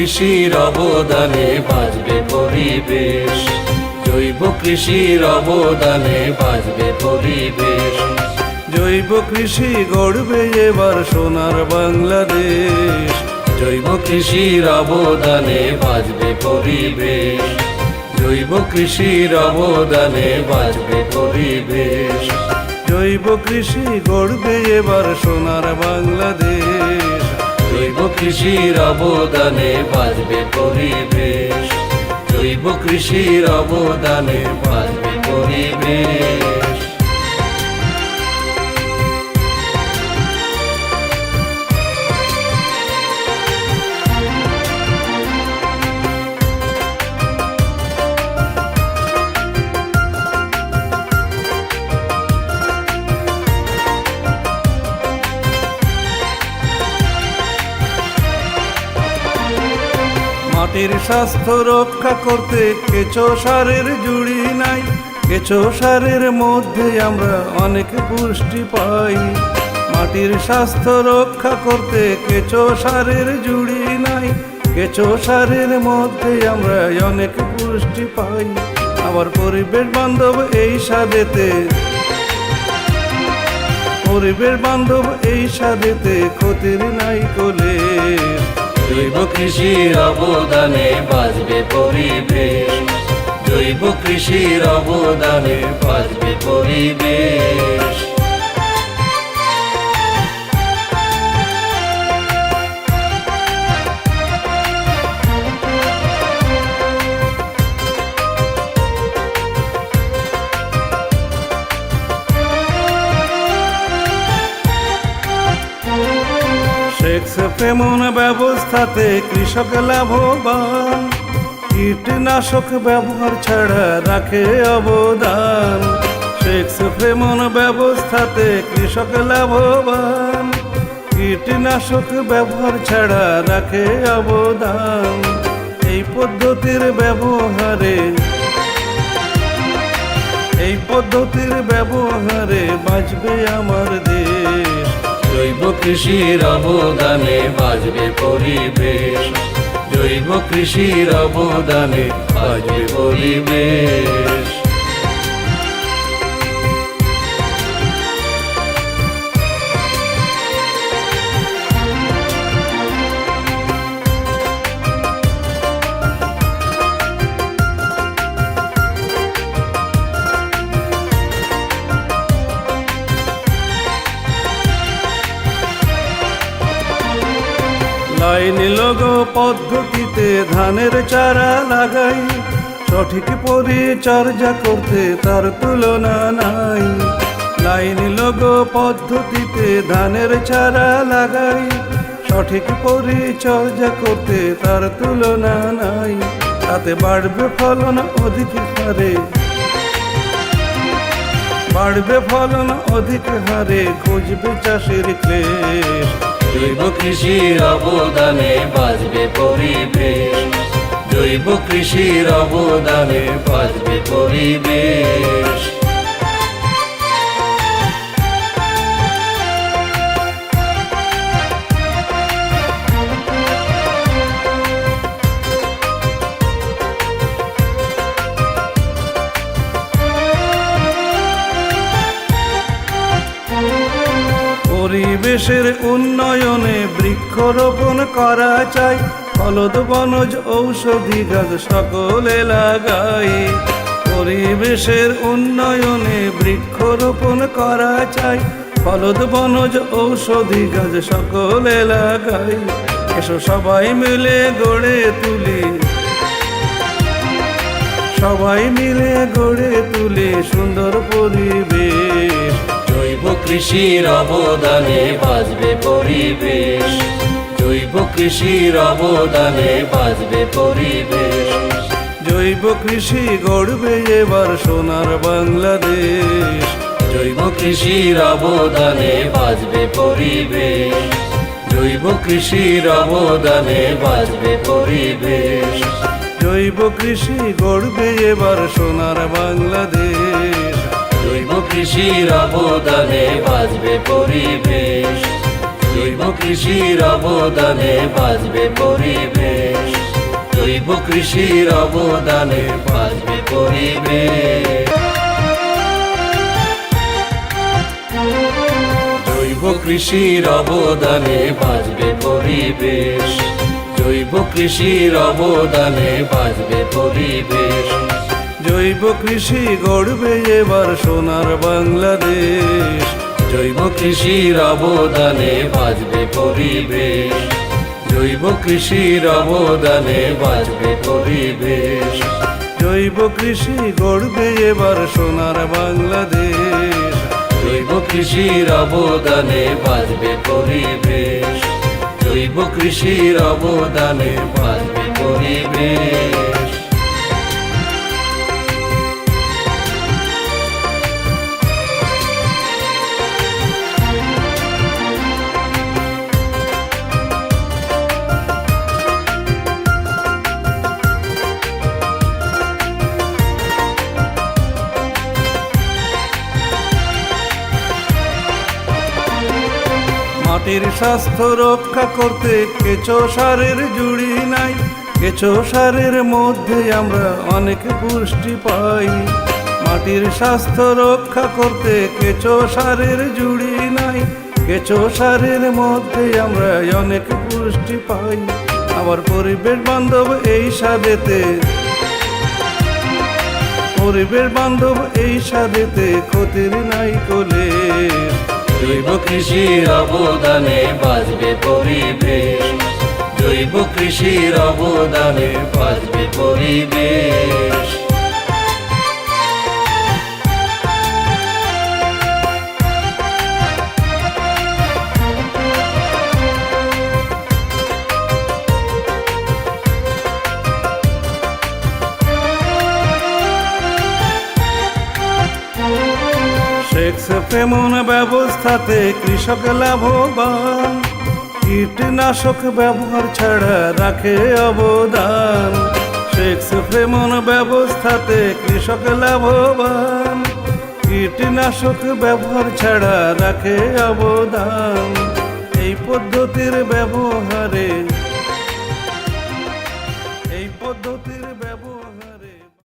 কৃষির অবদানে বাঁচবে পরিবেশ। জৈব কৃষির অবদানে বাঁচবে পরিবেশ। জৈব কৃষি গড়বে এবার সোনার বাংলাদেশ। জৈব কৃষির অবদানে বাঁচবে পরিবেশ। জৈব কৃষির অবদানে বাঁচবে পরিবেশ। জৈব কৃষি গড়বে এবার সোনার বাংলাদেশ। কৃষির অবদানে বাঁচবে পরিবেশ। জৈব কৃষির অবদানে বাঁচবে পরিবেশ। মাটির স্বাস্থ্য রক্ষা করতে কেঁচো সারের জুড়ি নাই। কেঁচো সারের মধ্যে আমরা অনেক পুষ্টি পাই। মাটির স্বাস্থ্য রক্ষা করতে কেঁচো সারের জুড়ি নাই। কেঁচো সারের মধ্যে আমরা অনেক পুষ্টি পাই। আবার পরিবেশ বান্ধব এই সাদেতে পরিবেশ বান্ধব এই সাদেতে ক্ষতির নাই কোলে। জৈব কৃষির অবদানে বাঁচবে পরিবেশ। জৈব কৃষির অবদানে বাঁচবে পরিবেশ। পেমন ব্যবস্থাতে কৃষক লাভবান। কীটনাশক ব্যবহার ছাড়া রাখে অবদান। সেক্স প্রেমন ব্যবস্থাতে কৃষক লাভবান। কীটনাশক ব্যবহার ছাড়া রাখে অবদান। এই পদ্ধতির ব্যবহারে এই পদ্ধতির ব্যবহারে বাঁচবে আমার জৈব কৃষির অবদানে বাজবে পরিবেশ। জৈব কৃষির অবদানে বাজবে পরিবেশ। লাইন পদ্ধতিতে ধানের চারা লাগাই। সঠিক পরিচর্যা করতে তার তুলনা নাই। লাইন লগো পদ্ধতিতে ধানের চারা লাগাই। সঠিক পরিচর্যা করতে তার তুলনা নাই। তাতে বাড়বে ফলন অধিক হারে। বাড়বে ফলন অধিক হারে, খুঁজবে চাষের ক্লেশ। জৈব কৃষির অবদানে বাঁচবে পরিবেশ। জৈব কৃষির অবদানে বাঁচবে পরিবেশ। পরিবেশের উন্নয়নে বৃক্ষরোপণ করা চাই। ফলদ, বনজ, ঔষধি গাছ সকলে লাগাই। পরিবেশের উন্নয়নে বৃক্ষরোপণ করা চাই। ফলদ, বনজ, ঔষধি গাছ সকলে লাগাই। এসো সবাই মিলে গড়ে তুলি। সবাই মিলে গড়ে তুলে সুন্দর পরিবেশ। কৃষির অবদানে বাঁচবে পরিবেশ। জৈব কৃষির অবদানে বাঁচবে পরিবেশ। জৈব কৃষি গড়বে এবার সোনার বাংলাদেশ। জৈব কৃষির অবদানে বাঁচবে পরিবেশ। জৈব কৃষির অবদানে বাঁচবে পরিবেশ। জৈব কৃষি গড়বে এবার সোনার বাংলাদেশ। জৈব কৃষির অবদানে বাঁচবে পরিবেশ। জৈব কৃষির অবদানে বাঁচবে পরিবেশ। জৈব কৃষির অবদানে বাঁচবে পরিবেশ। জৈব কৃষির অবদানে বাঁচবে পরিবেশ। জৈব কৃষির অবদানে বাঁচবে পরিবেশ। জৈব কৃষি গড়বে এবার সোনার বাংলাদেশ। জৈব কৃষির অবদানে বাঁচবে পরিবেশ। জৈব কৃষির অবদানে বাঁচবে পরিবেশ। জৈব কৃষি গড়বে এবার সোনার বাংলাদেশ। জৈব কৃষির অবদানে বাঁচবে পরিবেশ। জৈব কৃষির অবদানে বাঁচবে পরিবেশ। মাটির স্বাস্থ্য রক্ষা করতে কেঁচো সারের জুড়ি নাই। কেঁচো সারের মধ্যে আমরা অনেক পুষ্টি পাই। মাটির স্বাস্থ্য রক্ষা করতে কেঁচো সারের জুড়ি নাই। কেঁচো সারের মধ্যে আমরা অনেক পুষ্টি পাই। আবার পরিবেশ বান্ধব এই সাদেতে, পরিবেশ বান্ধব এই সাদেতে ক্ষতির নাই কোলে। জৈব কৃষির অবদানে বাঁচবে পরিবেশ। জৈব কৃষির অবদানে বাঁচবে পরিবেশ। ফেমন ব্যবস্থাতে কৃষক লাভবান। কীটনাশক ব্যবহার ছাড়া রাখে অবদান। সেক্স ফেমন ব্যবস্থাতে কৃষক লাভবান। কীটনাশক ব্যবহার ছাড়া রাখে অবদান। এই পদ্ধতির ব্যবহারে